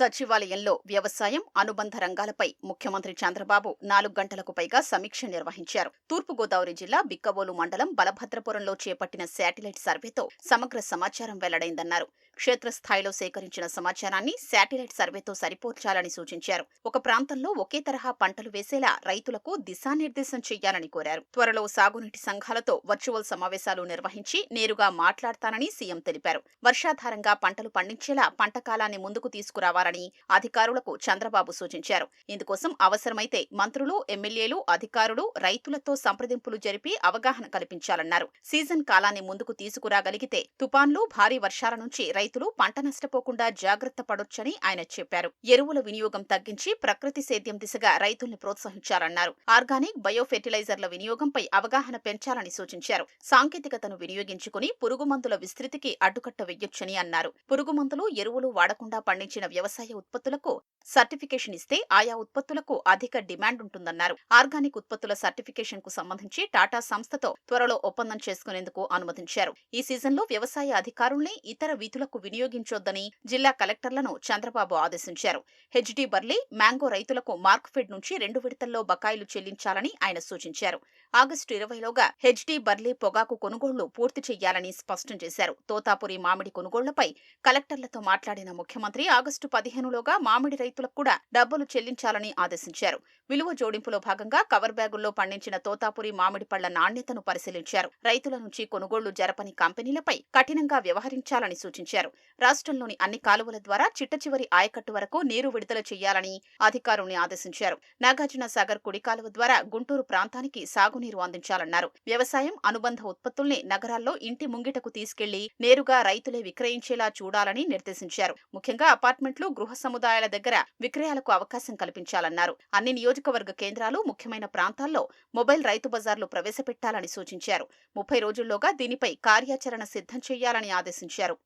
సచివాలయంలో వ్యవసాయం అనుబంధ రంగాలపై ముఖ్యమంత్రి చంద్రబాబు నాలుగు గంటలకు పైగా సమీక్ష నిర్వహించారు. తూర్పుగోదావరి జిల్లా బిక్కవోలు మండలం బలభద్రపురంలో చేపట్టిన శాటిలైట్ సర్వేతో సమగ్ర సమాచారం వెల్లడైందన్నారు. క్షేత్రస్థాయిలో సేకరించిన సమాచారాన్ని శాటిలైట్ సర్వేతో సరిపోర్చాలని సూచించారు. ఒక ప్రాంతంలో ఒకే తరహా పంటలు వేసేలా రైతులకు దిశానిర్దేశం చేయాలని కోరారు. త్వరలో సాగునీటి సంఘాలతో వర్చువల్ సమావేశాలు నిర్వహించి నేరుగా మాట్లాడతానని సీఎం తెలిపారు. వర్షాధారంగా పంటలు పండించేలా పంట కాలాన్ని ముందుకు తీసుకురావాలని అధికారులకు చంద్రబాబు సూచించారు. ఇందుకోసం అవసరమైతే మంత్రులు ఎమ్మెల్యేలు అధికారులు రైతులతో సంప్రదింపులు జరిపి అవగాహన కల్పించాలన్నారు. సీజన్ కాలాన్ని ముందుకు తీసుకురాగలిగితే తుపాన్లు భారీ వర్షాల నుంచి రైతు రైతులు పంట నష్టపోకుండా జాగ్రత్త పడొచ్చని ఆయన చెప్పారు. ఎరువుల వినియోగం తగ్గించి ప్రకృతి సేద్యం దిశగా రైతుల్ని ప్రోత్సహించాలన్నారు ఆర్గానిక్ బయో ఫెర్టిలైజర్ల వినియోగంపై అవగాహన పెంచాలని సూచించారు. సాంకేతికతను వినియోగించుకుని పురుగుమందుల విస్తృతికి అడ్డుకట్ట వెయ్యొచ్చని అన్నారు. పురుగుమందులు ఎరువులు వాడకుండా పండించిన వ్యవసాయ ఉత్పత్తులకు సర్టిఫికేషన్ ఇస్తే ఆయా ఉత్పత్తులకు అధిక డిమాండ్ ఉంటుందన్నారు. ఆర్గానిక్ ఉత్పత్తుల సర్టిఫికేషన్కు సంబంధించి టాటా సంస్థతో త్వరలో ఒప్పందం చేసుకునేందుకు అనుమతించారు. ఈ సీజన్లో వ్యవసాయ అధికారుల్ని ఇతర విధులకు వినియోగించొద్దని జిల్లా కలెక్టర్లను చంద్రబాబు ఆదేశించారు. హెచ్డి బర్లీ మ్యాంగో రైతులకు మార్క్ఫెడ్ నుంచి రెండు విడతల్లో బకాయిలు చెల్లించాలని ఆయన సూచించారు. ఆగస్టు ఇరవైలోగా హెచ్డి బర్లీ పొగాకు కొనుగోళ్ళు పూర్తి చేయాలని స్పష్టం చేశారు. తోతాపురి మామిడి కొనుగోళ్ళపై కలెక్టర్లతో మాట్లాడిన ముఖ్యమంత్రి ఆగస్టు పదిహేనులోగా మామిడి రైతులకు కూడా డబ్బులు చెల్లించాలని ఆదేశించారు. విలువ జోడింపులో భాగంగా కవర్ బ్యాగుల్లో పండించిన తోతాపురి మామిడి పళ్ళ నాణ్యతను పరిశీలించారు. రైతుల నుంచి కొనుగోళ్ళు జరపని కంపెనీలపై కఠినంగా వ్యవహరించాలని సూచించారు. రాష్ట్రంలోని అన్ని కాలువల ద్వారా చిట్టచివరి ఆయకట్టు వరకు నీరు విడుదల చేయాలని అధికారుల్ని ఆదేశించారు. నాగార్జున సాగర్ కుడి కాలువ ద్వారా గుంటూరు ప్రాంతానికి సాగునీరు అందించాలన్నారు. వ్యవసాయం అనుబంధ ఉత్పత్తుల్ని నగరాల్లో ఇంటి ముంగిటకు తీసుకెళ్ళి నేరుగా రైతులే విక్రయించేలా చూడాలని నిర్దేశించారు. ముఖ్యంగా అపార్ట్మెంట్లు గృహ సముదాయాల దగ్గర విక్రయాలకు అవకాశం కల్పించాలన్నారు. అన్ని నియోజకవర్గ కేంద్రాలు ముఖ్యమైన ప్రాంతాల్లో మొబైల్ రైతు బజార్లు ప్రవేశపెట్టాలని సూచించారు. ముప్పై రోజుల్లోగా దీనిపై కార్యాచరణ సిద్ధం చేయాలని ఆదేశించారు.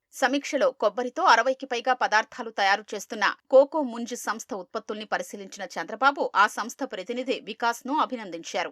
పరీక్షలో కొబ్బరితో అరవైకి పైగా పదార్థాలు తయారు చేస్తున్న కోకో ముంజ్ సంస్థ ఉత్పత్తుల్ని పరిశీలించిన చంద్రబాబు ఆ సంస్థ ప్రతినిధి వికాస్ను అభినందించారు.